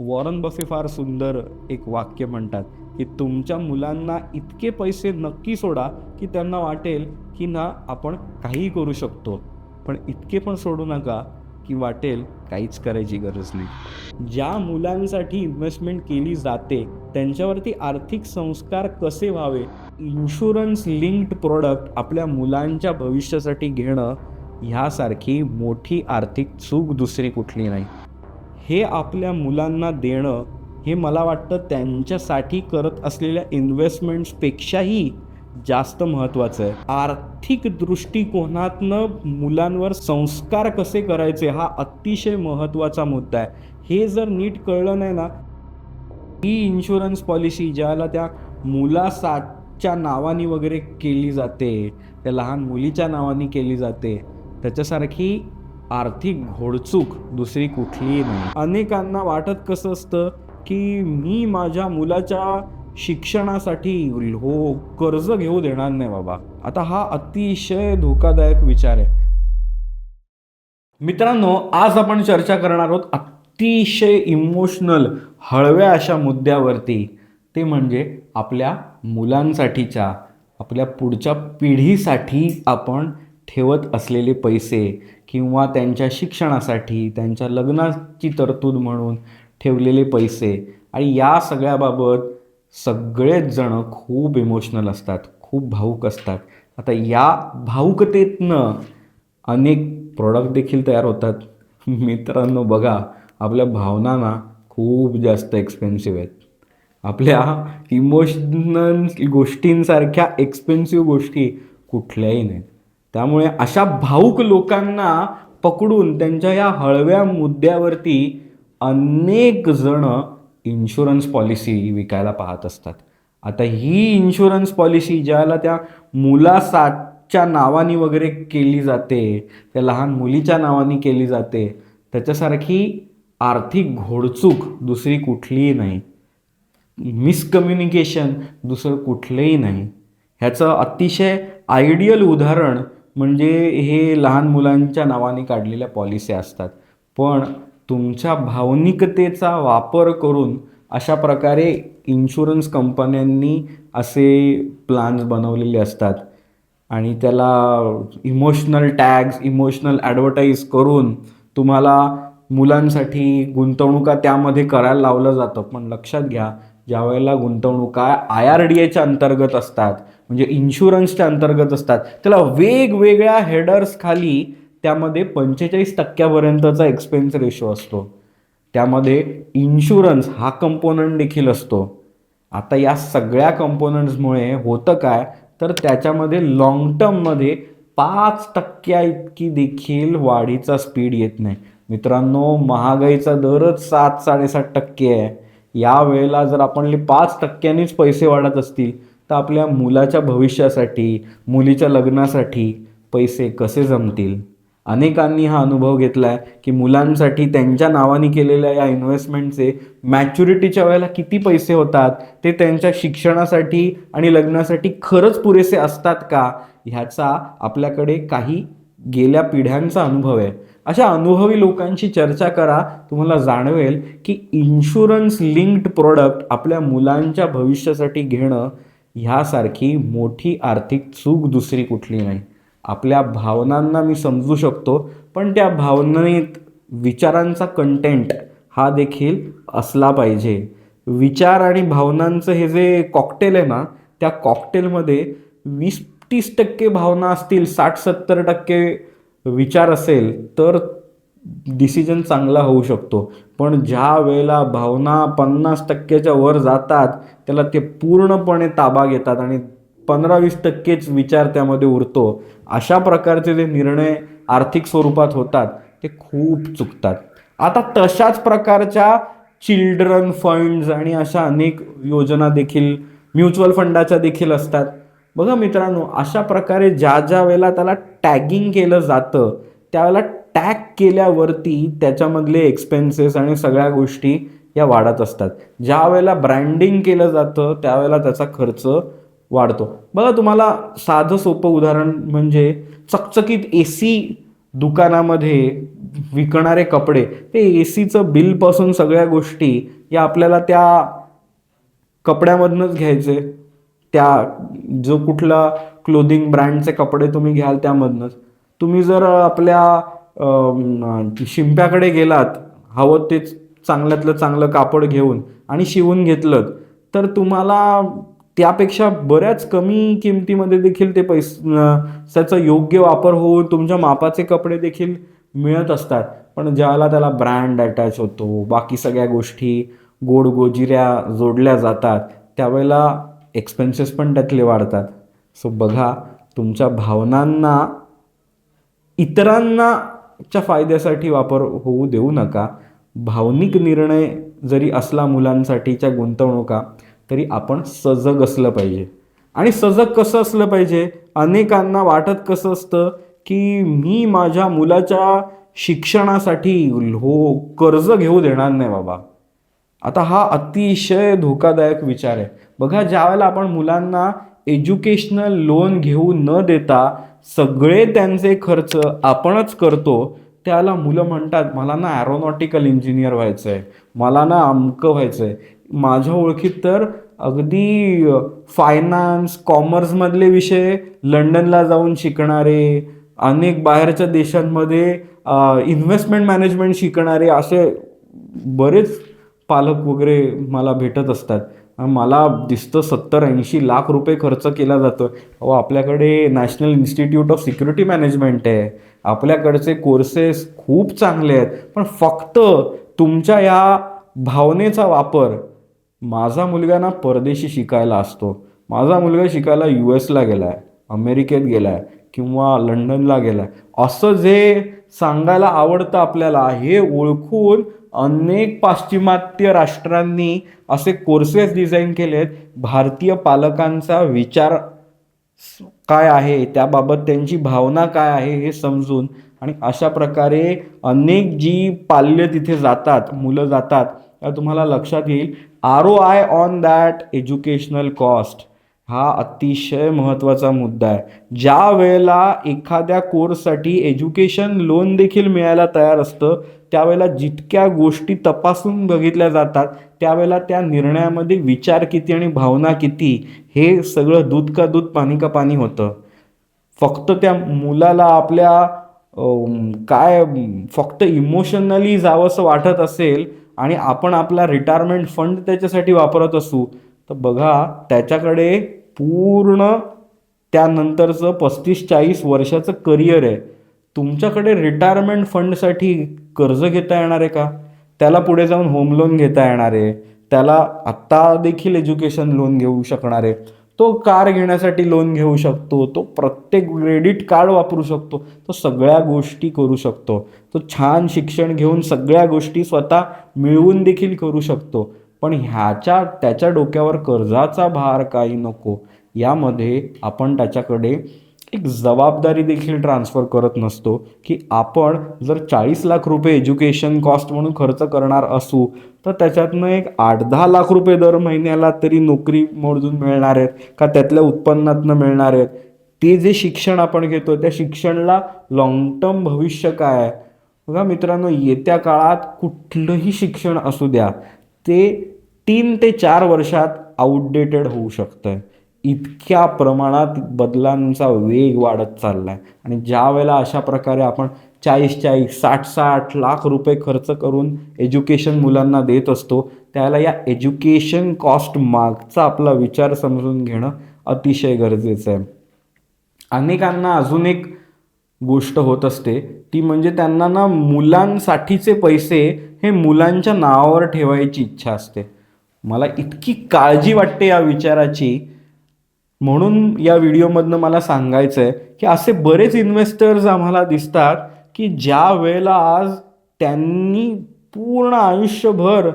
Warren Buffett फार सुंदर एक वाक्य म्हणतात की तुमच्या मुलांना इतके पैसे नक्की सोडा की त्यांना वाटेल की ना आपण काहीही करू शकतो. पण इतके पण सोडू नका की वाटेल काहीच करायची गरज नाही. ज्या मुलांसाठी इन्व्हेस्टमेंट केली जाते त्यांच्यावरती आर्थिक संस्कार कसे व्हावे? इन्शुरन्स लिंक्ड प्रोडक्ट आपल्या मुलांच्या भविष्यासाठी घेणं ह्यासारखी मोठी आर्थिक चूक दुसरी कुठली नाही. हे आपल्या मुलांना देणं हे मला वाटतं त्यांच्यासाठी करत असलेल्या इन्व्हेस्टमेंट्सपेक्षाही जास्त महत्त्वाचं आहे. आर्थिक दृष्टिकोनातनं मुलांवर संस्कार कसे करायचे हा अतिशय महत्त्वाचा मुद्दा आहे. हे जर नीट कळलं नाही ना ही इन्शुरन्स पॉलिसी ज्याला त्या मुलासाच्या नावाने वगैरे केली जाते त्या लहान मुलीच्या नावाने केली जाते त्याच्यासारखी आर्थिक घोडचूक दुसरी कुठलीही नाही. अनेकांना वाटत कसं असतं की मी माझ्या मुलाच्या शिक्षणासाठी हो कर्ज घेऊ देणार नाही बाबा. आता हा अतिशय धोकादायक विचार आहे. मित्रांनो आज आपण चर्चा करणार आहोत अतिशय इमोशनल हळव्या अशा मुद्द्यावरती. ते म्हणजे आपल्या मुलांसाठीच्या आपल्या पुढच्या पिढीसाठी आपण ठेवत असलेले पैसे किंवा त्यांच्या शिक्षणासाठी त्यांच्या लग्नाची तरतूद म्हणून ठेवलेले पैसे. आणि या सगळ्याबाबत सगळेच जण खूप इमोशनल असतात खूप भाऊक असतात. आता या भाऊकतेतनं अनेक प्रॉडक्ट देखील तयार होतात. मित्रांनो बघा आपल्या भावनांना खूप जास्त एक्सपेन्सिव्ह आहेत. आपल्या इमोशनल गोष्टींसारख्या एक्सपेन्सिव्ह गोष्टी कुठल्याही नाहीत. त्यामुळे अशा भाऊक लोकांना पकडून त्यांच्या या हळव्या मुद्द्यावरती अनेक जण इन्शुरन्स पॉलिसी विकायला पाहत असतात. आता ही इन्शुरन्स पॉलिसी ज्याला त्या मुलासाठच्या नावाने वगैरे केली जाते त्या लहान मुलीच्या नावाने केली जाते त्याच्यासारखी आर्थिक घोडचूक दुसरी कुठलीही नाही. मिसकम्युनिकेशन दुसरं कुठलंही नाही. ह्याचं अतिशय आयडियल उदाहरण म्हणजे हे लहान मुलांच्या नावाने काढलेल्या पॉलिसी असतात. पण तुमच्या भावनिकतेचा वापर करून अशा प्रकारे इन्शुरन्स कंपन्यांनी असे प्लान्स बनवलेले असतात. आणि त्याला इमोशनल टॅग्स इमोशनल ॲडव्हर्टाईज करून तुम्हाला मुलांसाठी गुंतवणुका त्यामध्ये करायला लावलं जातं. पण लक्षात घ्या ज्या वेळेला गुंतवणुका आय आर डी एच्या अंतर्गत असतात म्हणजे इन्शुरन्सच्या अंतर्गत असतात. त्याला वेगवेगळ्या हेडर्स खाली त्यामध्ये पंचेचाळीस टक्क्यापर्यंतचा एक्सपेन्स रेशो असतो. त्यामध्ये इन्शुरन्स हा कंपोनंट देखील असतो. आता या सगळ्या कंपोनंट्समुळे होतं काय? तर त्याच्यामध्ये लॉंग टर्ममध्ये पाच टक्क्या इतकी देखील वाढीचा स्पीड येत नाही. मित्रांनो महागाईचा दरच सात साडेसात टक्के आहे. या वेळेला जर आपण पाच टक्क्यांनीच पैसे वाढत असतील तर आपल्या मुलाच्या भविष्यासाठी मुलीच्या लग्नासाठी पैसे कसे जमतील? अनेकांनी हा अनुभव घेतला आहे की मुलांसाठी त्यांच्या नावाने केलेल्या या इन्व्हेस्टमेंटचे मॅच्युरिटीच्या वेळेला किती पैसे होतात ते त्यांच्या शिक्षणासाठी आणि लग्नासाठी खरंच पुरेसे असतात का? ह्याचा आपल्याकडे काही गेल्या पिढ्यांचा अनुभव आहे. अशा अनुभवी लोकांशी चर्चा करा. तुम्हाला जाणवेल की इन्शुरन्स लिंक्ड प्रोडक्ट आपल्या मुलांच्या भविष्यासाठी घेणं ह्यासारखी मोठी आर्थिक चूक दुसरी कुठली नाही. आपल्या भावनांना मी समजू शकतो पण त्या भावनेत विचारांचा कंटेंट हा देखील असला पाहिजे. विचार आणि भावनांचं हे जे कॉकटेल आहे ना त्या कॉकटेलमध्ये वीस तीस टक्के भावना असतील साठ सत्तर टक्के विचार असेल तर डिसिजन चांगला होऊ शकतो. पण ज्या वेळेला भावना पन्नास टक्क्याच्या वर जातात त्याला ते पूर्णपणे ताबा घेतात आणि पंधरा वीस टक्केच विचार त्यामध्ये उरतो. अशा प्रकारचे जे निर्णय आर्थिक स्वरूपात होतात ते खूप चुकतात. आता तशाच प्रकारच्या चिल्ड्रन फंड्स आणि अशा अनेक योजना देखील म्युच्युअल फंडाच्या देखील असतात. बघा मित्रांनो अशा प्रकारे ज्या ज्या वेळेला त्याला टॅगिंग केलं जातं त्यावेळेला टॅग केल्यावरती त्याच्यामधले एक्सपेन्सेस आणि सगळ्या गोष्टी या वाढत असतात. ज्या वेळेला ब्रँडिंग केलं जातं त्यावेळेला त्याचा खर्च वाढतो. बघा तुम्हाला साधं सोपं उदाहरण म्हणजे चकचकीत ए सी दुकानामध्ये विकणारे कपडे ते ए सीचं बिलपासून सगळ्या गोष्टी या आपल्याला त्या कपड्यामधनंच घ्यायचे. त्या जो कुठला क्लोदिंग ब्रँडचे कपडे तुम्ही घ्याल त्यामधनंच. तुम्ही जर आपल्या शिंप्याकडे गेलात हवं ते चांगल्यातलं चांगलं कापड घेऊन आणि शिवून घेतलं तर तुम्हाला त्यापेक्षा बऱ्याच कमी किमतीमध्ये देखील ते पैस त्याचा योग्य वापर होऊन तुमच्या मापाचे कपडे देखील मिळत असतात. पण ज्यावेळेला त्याला ब्रँड अटॅच होतो बाकी सगळ्या गोष्टी गोड गोजिऱ्या जोडल्या जातात त्यावेळेला एक्सपेन्सेस पण त्यातले वाढतात. सो बघा तुमच्या भावनांना इतरांना च्या फायद्यासाठी वापर होऊ देऊ नका. भावनिक निर्णय जरी असला मुलांसाठीच्या गुंतवणुका तरी आपण सजग असलं पाहिजे. आणि सजग कसं असलं पाहिजे? अनेकांना वाटत कसं असतं की मी माझ्या मुलाच्या शिक्षणासाठी हो कर्ज घेऊ देणार नाही बाबा. आता हा अतिशय धोकादायक विचार आहे. बघा ज्यावेळेला आपण मुलांना एज्युकेशनल लोन घेऊ न देता सगळे त्यांचे खर्च आपणच करतो त्याला मुलं म्हणतात मला ना ॲरोनॉटिकल इंजिनियर व्हायचं आहे मला ना अमकं व्हायचं आहे माझ्या ओळखीत तर अगदी फायनान्स कॉमर्समधले विषय लंडनला जाऊन शिकणारे अनेक बाहेरच्या देशांमध्ये इन्व्हेस्टमेंट मॅनेजमेंट शिकणारे असे बरेच पालक वगैरे मला भेटत असतात. मला दिसतं सत्तर ऐंशी लाख रुपये खर्च केला जातो अहो आपल्याकडे national institute of security management आहे. आपल्याकडचे कोर्सेस खूप चांगले आहेत. पण फक्त तुमच्या या भावनेचा वापर माझा मुलगा ना परदेशी शिकायला असतो. माझा मुलगा शिकायला यू एसला गेला आहे अमेरिकेत गेला आहे किंवा लंडनला गेला आहे असं जे सांगायला आवडतं आपल्याला. हे ओळखून अनेक पाश्चिमात्य राष्ट्रांनी असे कोर्सेस डिझाईन केलेत. भारतीय पालकांचा विचार काय आहे? त्याबाबत त्यांची भावना काय आहे? हे समजून आणि अशा प्रकारे अनेक जी पाल्य तिथे जातात मुलं जातात त्या तुम्हाला लक्षात येईल. R O I on that educational cost हा अतिशय महत्त्वाचा मुद्दा आहे. ज्या वेळेला एखाद्या कोर्ससाठी एज्युकेशन लोन देखील मिळायला तयार असतं त्यावेळेला जितक्या गोष्टी तपासून बघितल्या जातात त्यावेळेला त्या निर्णयामध्ये विचार किती आणि भावना किती हे सगळं दूध का दूध पाणी का पाणी होतं. फक्त त्या मुलाला आपल्या काय फक्त इमोशनली जावंसं वाटत असेल आणि आपण आपला रिटायरमेंट फंड त्याच्यासाठी वापरत असू तर बघा त्याच्याकडे पूर्ण त्यानंतरचं पस्तीस चाळीस वर्षाचं करिअर आहे. तुमच्याकडे रिटायरमेंट फंडसाठी कर्ज घेता येणार आहे का? त्याला पुढे जाऊन होम लोन घेता येणार आहे. त्याला आत्ता देखील एज्युकेशन लोन घेऊ शकणार आहे. तो कार घेण्यासाठी लोन घेऊ शकतो. तो प्रत्येक क्रेडिट कार्ड वापरू शकतो. तो सगळ्या गोष्टी करू शकतो. तो छान शिक्षण घेऊन सगळ्या गोष्टी स्वतः मिळवून देखील करू शकतो. पण ह्याच्या त्याच्या डोक्यावर कर्जाचा भार काही नको. यामध्ये आपण त्याच्याकडे एक जबाबदारी देखील ट्रान्सफर करत नसतो की आपण जर चाळीस लाख रुपये एज्युकेशन कॉस्ट म्हणून खर्च करणार असू तर त्याच्यातनं एक आठ दहा लाख रुपये दर महिन्याला तरी नोकरी मोडून मिळणार आहेत का त्यातल्या उत्पन्नातनं मिळणार आहेत. ते जे शिक्षण आपण घेतो त्या शिक्षणाला लॉंग टर्म भविष्य काय आहे? बघा मित्रांनो येत्या काळात कुठलंही शिक्षण असू द्या ते तीन ते चार वर्षात आउटडेटेड होऊ शकतं इतक्या प्रमाणात बदलांचा वेग वाढत चालला आहे आणि ज्या वेळेला अशा प्रकारे आपण चाळीस चाळीस साठ साठ लाख रुपये खर्च करून एज्युकेशन मुलांना देत असतो त्याला या एज्युकेशन कॉस्ट मागचा आपला विचार समजून घेणं अतिशय गरजेचं आहे. अनेकांना अजून एक गोष्ट होत असते ती म्हणजे त्यांना ना मुलांसाठीचे पैसे हे मुलांच्या नावावर ठेवायची इच्छा असते. मला इतकी काळजी वाटते या विचाराची. म्हणून या व्हिडिओमधनं मला सांगायचं आहे की असे बरेच इन्व्हेस्टर्स आम्हाला दिसतात की ज्या वेळेला आज त्यांनी पूर्ण आयुष्यभर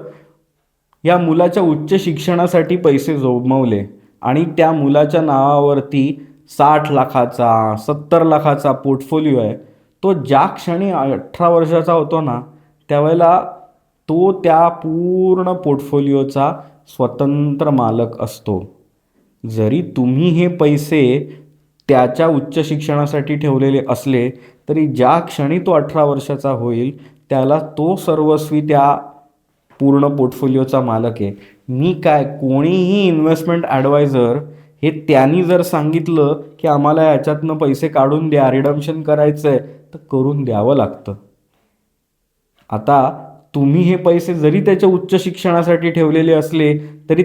या मुलाच्या उच्च शिक्षणासाठी पैसे जोमवले आणि त्या मुलाच्या नावावरती साठ लाखाचा सत्तर लाखाचा पोर्टफोलिओ आहे. तो ज्या क्षणी अठरा वर्षाचा होतो ना त्यावेळेला तो त्या पूर्ण पोर्टफोलिओचा स्वतंत्र मालक असतो. जरी तुम्ही हे पैसे त्याच्या उच्च शिक्षणासाठी ठेवलेले असले तरी ज्या क्षणी तो अठरा वर्षाचा होईल त्याला तो सर्वस्वी त्या पूर्ण पोर्टफोलिओचा मालक आहे. मी काय कोणीही इन्व्हेस्टमेंट ॲडवायझर हे त्यांनी जर सांगितलं की आम्हाला याच्यातनं पैसे काढून द्या रिडम्शन करायचं आहे तर करून द्यावं लागतं. आता तुम्ही हे पैसे जरी त्याच्या उच्च शिक्षणासाठी ठेवलेले असले तरी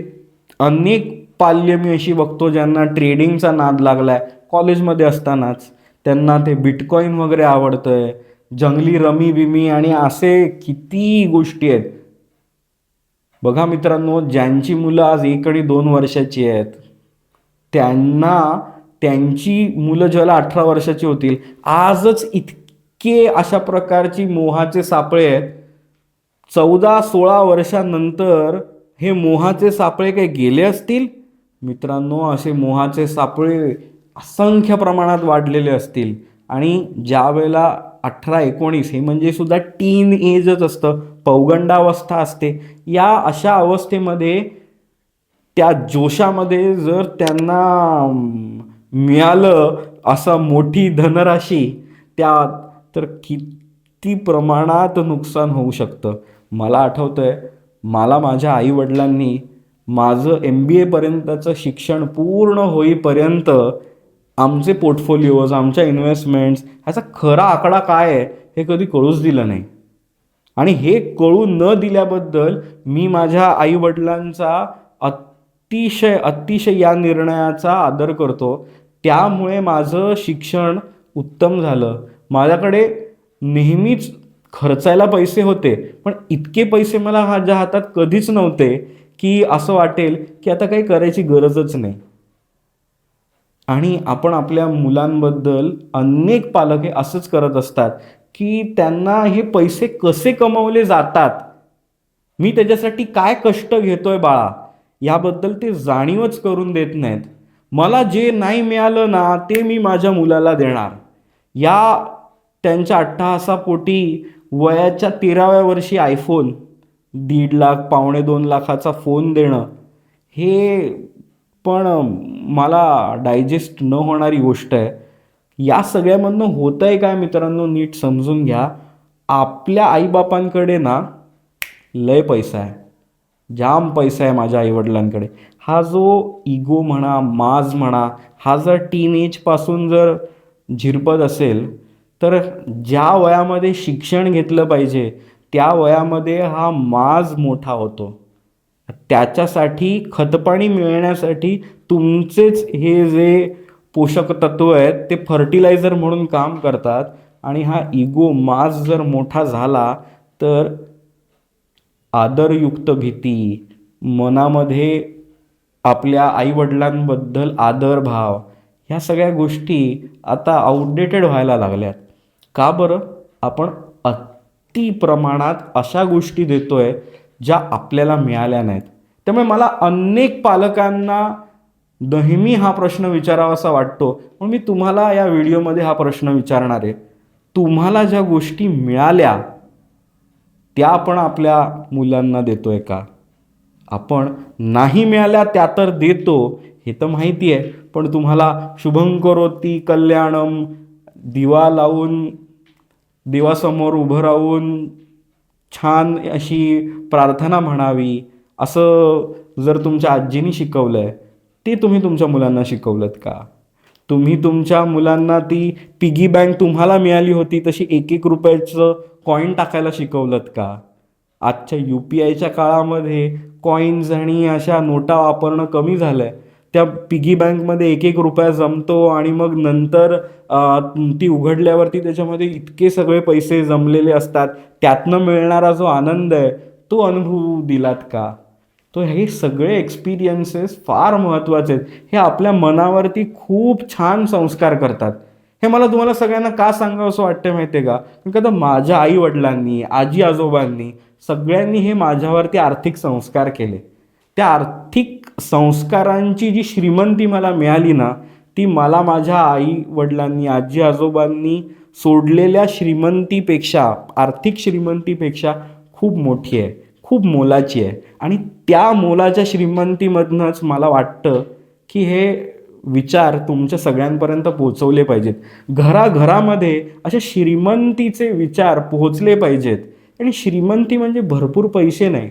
अनेक पाल्य मी अशी बघतो ज्यांना ट्रेडिंगचा नाद लागलाय. कॉलेजमध्ये असतानाच त्यांना ते बिटकॉईन वगैरे आवडतंय जंगली रमी बिमी आणि असे किती गोष्टी आहेत. बघा मित्रांनो ज्यांची मुलं आज एक आणि दोन वर्षाची आहेत त्यांना त्यांची मुलं ज्याला अठरा वर्षाची होतील आजच इतके अशा प्रकारची मोहाचे सापळे आहेत चौदा सोळा वर्षानंतर हे मोहाचे सापळे काही गेले असतील? मित्रांनो असे मोहाचे सापळे असंख्य प्रमाणात वाढलेले असतील. आणि ज्या वेळेला अठरा एकोणीस हे म्हणजे सुद्धा टीन एजच असतं पौगंडावस्था असते या अशा अवस्थेमध्ये त्या जोशामध्ये जर त्यांना मिळालं असं मोठी धनराशी त्या तर किती प्रमाणात नुकसान होऊ शकतं. मला आठवतंय मला माझ्या आईवडिलांनी माझं एम बी एपर्यंतचं शिक्षण पूर्ण होईपर्यंत आमचे पोर्टफोलिओज आमच्या इन्व्हेस्टमेंट्स ह्याचा खरा आकडा काय आहे हे कधी कळूच दिलं नाही. आणि हे कळू न दिल्याबद्दल मी माझ्या आईवडिलांचा अतिशय अतिशय या निर्णयाचा आदर करतो. त्यामुळे माझं शिक्षण उत्तम झालं. माझ्याकडे नेहमीच खर्चायला पैसे होते पण इतके पैसे मला माझ्या हातात कधीच नव्हते की असं वाटेल की आता काही करायची गरजच नाही. आणि आपण आपल्या मुलांबद्दल अनेक पालक हे असंच करत असतात की त्यांना हे पैसे कसे कमवले जातात? मी त्याच्यासाठी काय कष्ट घेतोय बाळा? याबद्दल ते जाणीवच करून देत नाहीत. मला जे नाही मिळालं ना ते मी माझ्या मुलाला देणार. या त्यांच्या अट्टहासापोटी वयाच्या तेराव्या वर्षी आयफोन दीड लाख पावणे दोन लाखाचा फोन देणं हे पण मला डायजेस्ट न होणारी गोष्ट आहे. या सगळ्यामधनं होतं आहे काय मित्रांनो नीट समजून घ्या. आपल्या आईबापांकडे ना लय पैसा आहे. जाम पैसा आहे माझ्या आईवडिलांकडे. हा जो इगो म्हणा माज म्हणा हा जर टीन एजपासून जर झिरपत असेल तर ज्या वयामध्ये शिक्षण घेतलं पाहिजे त्या वयामध्ये हा माज मोठा होतो. त्याच्यासाठी खतपाणी मिळण्यासाठी तुमचेच हे जे पोषक तत्व आहेत ते फर्टिलायझर म्हणून काम करतात आणि हा इगो माज जर मोठा झाला तर आदरयुक्त भीती मनामध्ये आपल्या आईवडिलांबद्दल आदरभाव ह्या सगळ्या गोष्टी आता आउटडेटेड व्हायला लागल्यात. का बरं? आपण अति प्रमाणात अशा गोष्टी देतोय ज्या आपल्याला मिळाल्या नाहीत. त्यामुळे मला अनेक पालकांना नेहमी हा प्रश्न विचारावासा वाटतो. मग मी तुम्हाला या व्हिडिओमध्ये हा प्रश्न विचारणार आहे. तुम्हाला ज्या गोष्टी मिळाल्या त्या आपण आपल्या मुलांना देतो आहे का? आपण नाही मिळाल्या त्या तर देतो हे तर माहिती आहे. पण तुम्हाला शुभं करोती कल्याणम दिवा लावून देवासमोर उभं राहून छान अशी प्रार्थना म्हणावी असं जर तुमच्या आजीने शिकवलं आहे ते तुम्ही तुमच्या मुलांना शिकवलंत का? तुम्ही तुमच्या मुलांना ती पिगी बँक तुम्हाला मिळाली होती तशी एक एक रुपयाचं कॉईन टाकायला शिकवलंत का? आजच्या यू पी आयच्या काळामध्ये कॉईन्स आणि अशा नोटा वापरणं कमी झालं आहे त्या पिगी बँकमध्ये एक एक रुपया जमतो आणि मग नंतर ती उघडल्यावरती त्याच्यामध्ये इतके सगळे पैसे जमलेले असतात. त्यातनं मिळणारा जो आनंद आहे तो अनुभव दिलात का? तो हे सगळे एक्सपिरियन्सेस फार महत्त्वाचे आहेत. हे आपल्या मनावरती खूप छान संस्कार करतात. हे मला तुम्हाला सगळ्यांना का सांगावं असं वाटतं माहिती आहे का? कारण का तर माझ्या आई वडिलांनी आजी आजोबांनी सगळ्यांनी हे माझ्यावरती आर्थिक संस्कार केले. त्या आर्थिक संस्कारांची जी श्रीमंती मला मिळाली ना ती मला माझ्या आई वडिलांनी आजी आजोबांनी सोडलेल्या श्रीमंतीपेक्षा आर्थिक श्रीमंतीपेक्षा खूप मोठी आहे खूप मोलाची आहे. आणि त्या मोलाच्या श्रीमंतीमधनंच मला वाटतं की हे विचार तुमच्या सगळ्यांपर्यंत पोहोचवले पाहिजेत. घराघरामध्ये अशा श्रीमंतीचे विचार पोहोचले पाहिजेत. आणि श्रीमंती म्हणजे भरपूर पैसे नाही.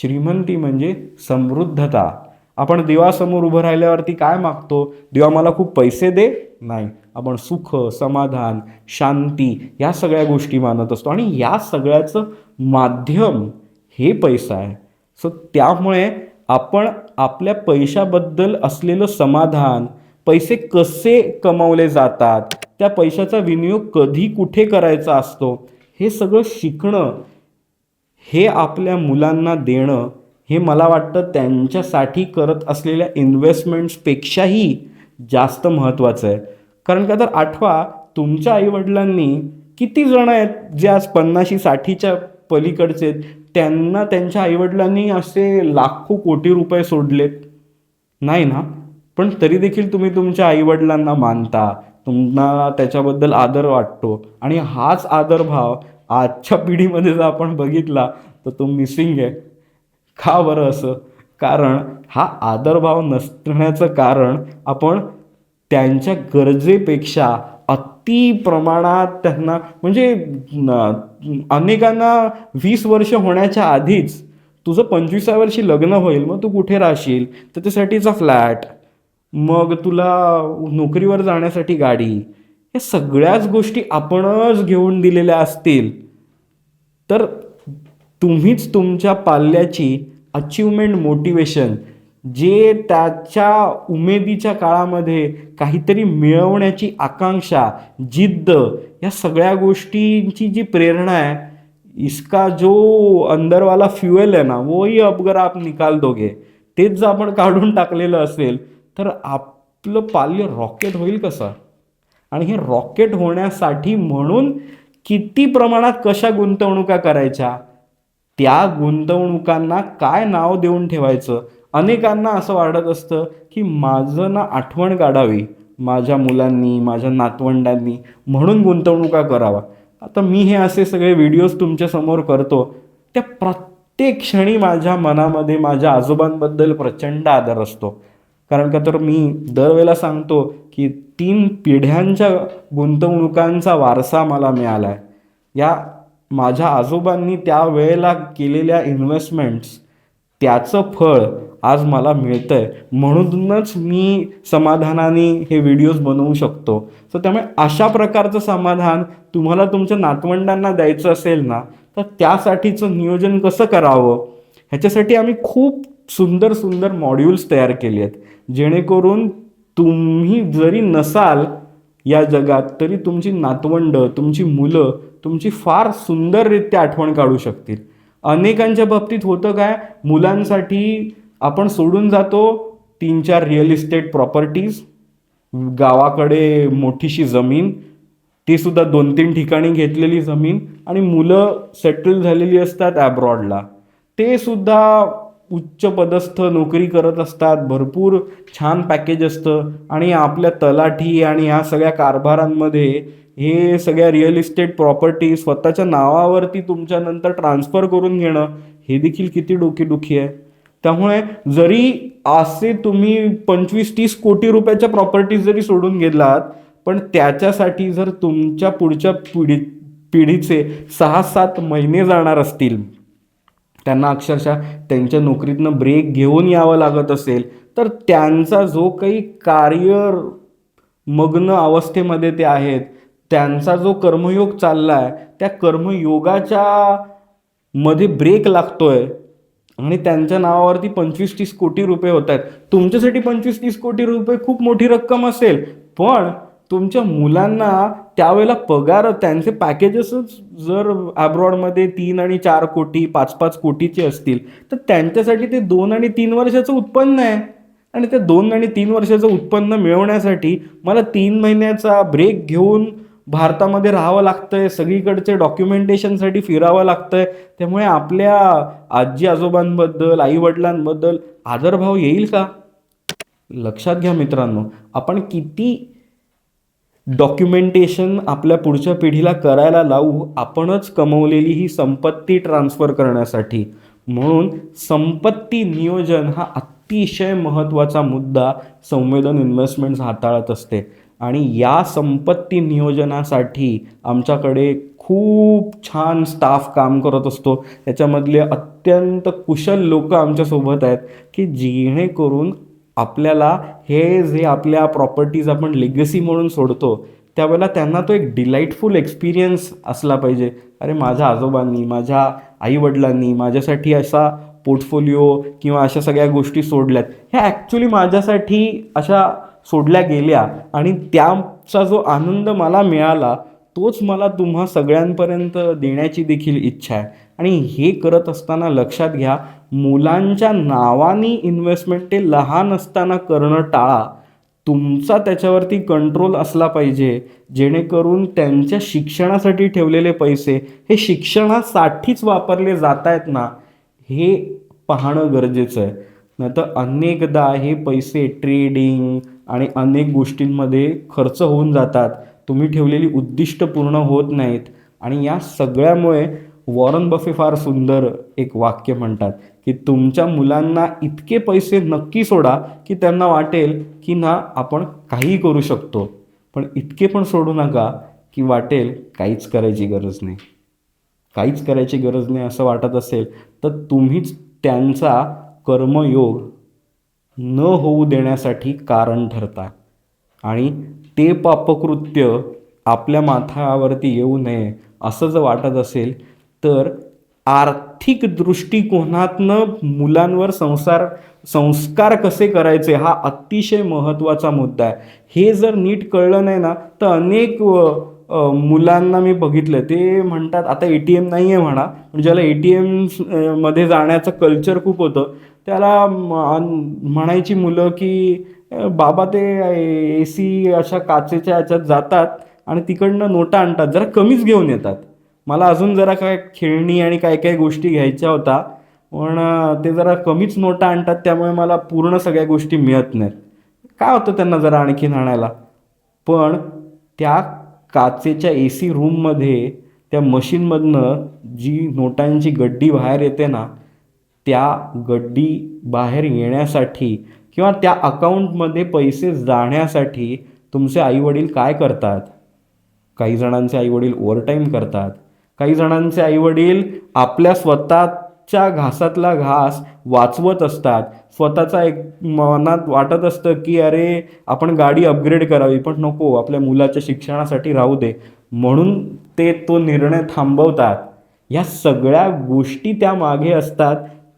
श्रीमंती म्हणजे समृद्धता. आपण देवासमोर उभं राहिल्यावरती काय मागतो? देवा मला खूप पैसे दे? नाही. आपण सुख समाधान शांती या सगळ्या गोष्टी मानत असतो. आणि या सगळ्याचं माध्यम हे पैसा आहे. सो त्यामुळे आपण आपल्या पैशाबद्दल असलेलं समाधान पैसे कसे कमावले जातात त्या पैशाचा विनियोग कधी कुठे करायचा असतो हे सगळं शिकणं हे आपल्या मुलांना देणं हे मला वाटतं त्यांच्यासाठी करत असलेल्या इन्व्हेस्टमेंट्सपेक्षाही जास्त महत्त्वाचं आहे. कारण का तर आठवा तुमच्या आईवडिलांनी किती जण आहेत जे आज पन्नाशी साठीच्या पलीकडचे आहेत, त्यांना त्यांच्या आईवडिलांनी असे लाखो कोटी रुपये सोडलेत. नाही ना? पण तरी देखील तुम्ही तुमच्या आईवडिलांना मानता. तुम्हाला त्याच्याबद्दल आदर वाटतो. आणि हाच आदरभाव आजच्या पिढीमध्ये जर आपण बघितला तर तो मिसिंग आहे. का बरं असं? कारण हा आदरभाव नसण्याचं कारण आपण त्यांच्या गरजेपेक्षा अति प्रमाणात त्यांना म्हणजे अनेकांना वीस वर्ष होण्याच्या आधीच तुझं पंचवीसाव्या वर्षी लग्न होईल मग तू कुठे राहशील? तर त्यासाठीचा फ्लॅट. मग तुला नोकरीवर जाण्यासाठी गाडी. या सगळ्याच गोष्टी आपणच घेऊन दिलेल्या असतील तर तुम्हीच तुमच्या पाल्याची अचिव्हमेंट मोटिवेशन जे त्याच्या उमेदीच्या काळामध्ये काहीतरी मिळवण्याची आकांक्षा जिद्द या सगळ्या गोष्टींची जी प्रेरणा आहे इसका जो अंदरवाला फ्युएल आहे ना वही अगर आप निकाल दोगे तेच जर आपण काढून टाकलेलं असेल तर आपलं पाल्य रॉकेट होईल कसं आणि हे रॉकेट होण्यासाठी म्हणून किती प्रमाणात कशा गुंतवणुका करायच्या? त्या गुंतवणुकांना काय नाव देऊन ठेवायचं? अनेकांना असं वाटत असतं की माझं ना आठवण काढावी माझ्या मुलांनी माझ्या नातवंडांनी म्हणून गुंतवणुका करावा. आता मी हे असे सगळे व्हिडिओज तुमच्यासमोर करतो. त्या प्रत्येक क्षणी माझ्या मनामध्ये माझ्या आजोबांबद्दल प्रचंड आदर असतो. कारण का तर मी दरवेळेला सांगतो की तीन पिढ्यांच्या गुंतवणुकांचा वारसा मला मिळाला आहे या माझ्या आजोबांनी त्या वेळेला केलेल्या इन्व्हेस्टमेंट्स त्याचं फळ आज मला मिळतं आहे म्हणूनच मी समाधानाने हे व्हिडिओज बनवू शकतो. सो त्यामुळे अशा प्रकारचं समाधान तुम्हाला तुमच्या नातवंडांना द्यायचं असेल ना तर त्यासाठीचं नियोजन कसं करावं? ह्याच्यासाठी आम्ही खूप सुंदर सुंदर मॉड्यूल्स तयार केली आहेत जेणेकरून तुम्ही जरी नसाल या जगात तरी तुमची नातवंड तुमची मुलं तुमची फार सुंदररित्या आठवण काढू शकतील. अनेकांच्या बाबतीत होतं काय मुलांसाठी आपण सोडून जातो तीन चार रिअल इस्टेट प्रॉपर्टीज गावाकडे मोठीशी जमीन ती सुद्धा दोन तीन ठिकाणी घेतलेली जमीन आणि मुलं सेटल झालेली असतात ॲब्रॉडला ते सुद्धा उच्चपदस्थ नोकरी करत असतात भरपूर छान पॅकेज असतं आणि आपल्या तलाठी आणि ह्या सगळ्या कारभारांमध्ये हे सगळ्या रिअल इस्टेट प्रॉपर्टी स्वतःच्या नावावरती तुमच्यानंतर ट्रान्सफर करून घेणं हे देखील किती डोकेदुखी आहे. त्यामुळे जरी असे तुम्ही पंचवीस तीस कोटी रुपयाच्या प्रॉपर्टीज जरी सोडून गेलात पण त्याच्यासाठी जर तुमच्या पुढच्या पिढी पिढीचे सहा सात महिने जाणार असतील त्यांना अक्षरशः त्यांच्या नोकरीतनं ब्रेक घेऊन यावं लागत असेल तर त्यांचा जो काही कार्य मग्न अवस्थेमध्ये ते आहेत त्यांचा जो कर्मयोग चालला आहे त्या कर्मयोगाच्या मध्ये ब्रेक लागतोय. आणि त्यांच्या नावावरती पंचवीस तीस कोटी रुपये होत आहेत. तुमच्यासाठी पंचवीस तीस कोटी रुपये खूप मोठी रक्कम असेल पण तुमच्या मुलांना त्यावेळेला पगार त्यांचे पॅकेजेसच जर अब्रॉडमध्ये तीन आणि चार कोटी पाच पाच कोटीचे असतील तर त्यांच्यासाठी ते दोन आणि तीन वर्षाचं उत्पन्न आहे. आणि ते दोन आणि तीन वर्षाचं उत्पन्न मिळवण्यासाठी मला तीन महिन्याचा ब्रेक घेऊन भारतामध्ये राहावं लागतंय सगळीकडचे डॉक्युमेंटेशनसाठी फिरावं लागतंय. त्यामुळे आपल्या आजी आजोबांबद्दल आईवडिलांबद्दल आदरभाव येईल का? लक्षात घ्या मित्रांनो आपण किती डॉक्युमेंटेशन आपल्या पुढच्या पिढीला करायला लावू आपणच कमवलेली ही संपत्ती ट्रान्सफर करण्यासाठी. म्हणून संपत्ती नियोजन हा अतिशय महत्त्वाचा मुद्दा संवेदन इन्व्हेस्टमेंट्स हाताळत असते. आणि या संपत्ती नियोजनासाठी आमच्याकडे खूप छान स्टाफ काम करत असतो. त्याच्यामधले अत्यंत कुशल लोक आमच्यासोबत आहेत की जेणेकरून आपल्याला हे जे आपल्या प्रॉपर्टीज आपण लेगसी म्हणून सोडतो त्यावेळेला त्यांना तो एक डिलाईटफुल एक्सपिरियन्स असला पाहिजे. अरे माझ्या आजोबांनी माझ्या आईवडिलांनी माझ्यासाठी असा पोर्टफोलिओ किंवा अशा सगळ्या गोष्टी सोडल्यात. ह्या ॲक्च्युली माझ्यासाठी अशा सोडल्या गेल्या आणि त्याचा जो आनंद मला मिळाला तोच मला तुम्हा सगळ्यांपर्यंत देण्याची देखील इच्छा आहे. आणि हे करत असताना लक्षात घ्या मुलांच्या नावाने इन्व्हेस्टमेंट ते लहान असताना करणं टाळा. तुमचा त्याच्यावरती कंट्रोल असला पाहिजे जेणेकरून त्यांच्या शिक्षणासाठी ठेवलेले पैसे हे शिक्षणासाठीच वापरले जात आहेत ना हे पाहणं गरजेचं आहे. नाहीतर अनेकदा हे पैसे ट्रेडिंग आणि अनेक गोष्टींमध्ये खर्च होऊन जातात. तुम्ही ठेवलेली उद्दिष्ट पूर्ण होत नाहीत. आणि या सगळ्यामुळे वॉरन बफे फार सुंदर एक वाक्य म्हणतात की तुमच्या मुलांना इतके पैसे नक्की सोडा की त्यांना वाटेल की ना आपण काहीही करू शकतो. पण इतके पण सोडू नका की वाटेल काहीच करायची गरज नाही. काहीच करायची गरज नाही असं वाटत असेल तर तुम्हीच त्यांचा कर्मयोग न होऊ देण्यासाठी कारण ठरता. आणि ते पापकृत्य आपल्या माथावरती येऊ नये असं जर वाटत असेल तर आर्थिक दृष्टिकोनातनं मुलांवर संसार संस्कार कसे करायचे हा अतिशय महत्त्वाचा मुद्दा आहे. हे जर नीट कळलं नाही ना तर अनेक मुलांना मी बघितलं ते म्हणतात आता ए टी एम नाही आहे म्हणा पण ज्याला ए टी एममध्ये जाण्याचं कल्चर खूप होतं त्याला म्हणायची मुलं की बाबा ते ए सी अशा काचेच्या ह्याच्यात जातात आणि तिकडनं नोटा आणतात. जरा कमीच घेऊन येतात. मला अजून जरा काय खेळणी आणि काय काय गोष्टी घ्यायच्या होता. पण ते जरा कमीच नोटा आणतात. त्यामुळे मला पूर्ण सगळ्या गोष्टी मिळत नाहीत. काय होतं त्यांना जरा आणखीन आणायला? पण त्या काचेच्या ए सी रूममध्ये त्या मशीनमधनं जी नोटांची गड्डी बाहेर येते ना त्या गड्डी बाहेर येण्यासाठी किंवा त्या अकाउंटमध्ये पैसे जाण्यासाठी तुमचे आईवडील काय करतात? काही जणांचे आईवडील ओव्हरटाईम करतात. काही जणांचे आईवडील आपल्या स्वतःच्या घासातला घास वाचवत असतात. स्वतःचा एक मनात वाटत असतं की अरे आपण गाडी अपग्रेड करावी पण नको आपल्या मुलाच्या शिक्षणासाठी राहू दे. म्हणून ते तो निर्णय थांबवतात. या सगळ्या गोष्टी त्या मागे असतात.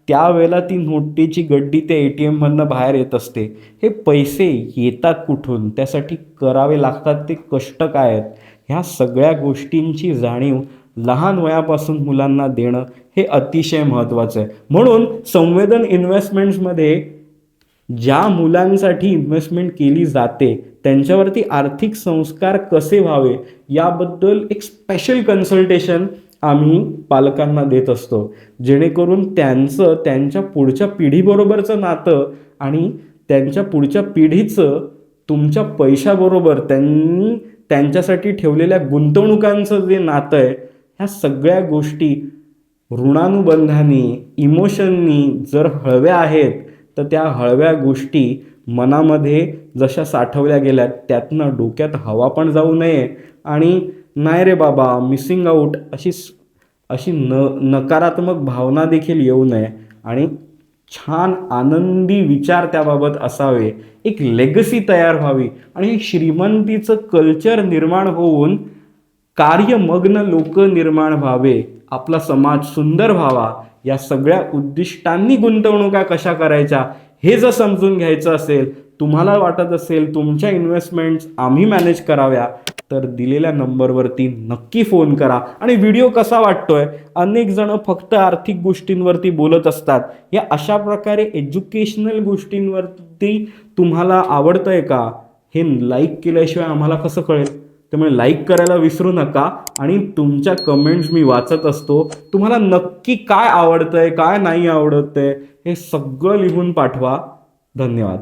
त्यावेळेला ती नोटीची गड्डी त्या ए टी एममधनं बाहेर येत असते. हे पैसे येतात कुठून? त्यासाठी करावे लागतात ते कष्ट काय आहेत? ह्या सगळ्या गोष्टींची जाणीव लहान वयापासून मुलांना देणं हे अतिशय महत्त्वाचं आहे. म्हणून संवेदन इन्व्हेस्टमेंट्समध्ये ज्या मुलांसाठी इन्व्हेस्टमेंट केली जाते त्यांच्यावरती आर्थिक संस्कार कसे व्हावे याबद्दल एक स्पेशल कन्सल्टेशन आम्ही पालकांना देत असतो. जेणेकरून त्यांचं त्यांच्या पुढच्या पिढीबरोबरचं नातं आणि त्यांच्या पुढच्या पिढीचं तुमच्या पैशाबरोबर त्यांनी त्यांच्यासाठी ठेवलेल्या गुंतवणुकांचं जे नातं आहे ह्या सगळ्या गोष्टी ऋणानुबंधांनी इमोशननी जर हळव्या आहेत तर त्या हळव्या गोष्टी मनामध्ये जशा साठवल्या गेल्यात त्यातनं डोक्यात हवा पण जाऊ नये आणि नाही रे बाबा मिसिंग आऊट अशी अशी न नकारात्मक भावना देखील येऊ नये. आणि छान आनंदी विचार त्याबाबत असावे. एक लेगसी तयार व्हावी. आणि श्रीमंतीचं कल्चर निर्माण होऊन कार्यमग्न लोक निर्माण व्हावे. आपला समाज सुंदर व्हावा. या सगळ्या उद्दिष्टांनी गुंतवणुका कशा करायच्या हे जर समजून घ्यायचं असेल तुम्हाला वाटत असेल तुमच्या इन्व्हेस्टमेंट्स आम्ही मॅनेज कराव्या तर दिलेल्या नंबरवरती नक्की फोन करा. आणि व्हिडिओ कसा वाटतोय? अनेक जण फक्त आर्थिक गोष्टींवरती बोलत असतात. या अशा प्रकारे एज्युकेशनल गोष्टींवरती तुम्हाला आवडतंय का? हे लाईक केल्याशिवाय आम्हाला कसं कळेल? त्यामुळे लाईक करायला विसरू नका आणि तुमच्या कमेंट्स मी वाचत असतो. तुम्हाला नक्की काय आवडतंय काय नाही आवडतंय हे सगळं लिहून पाठवा. धन्यवाद.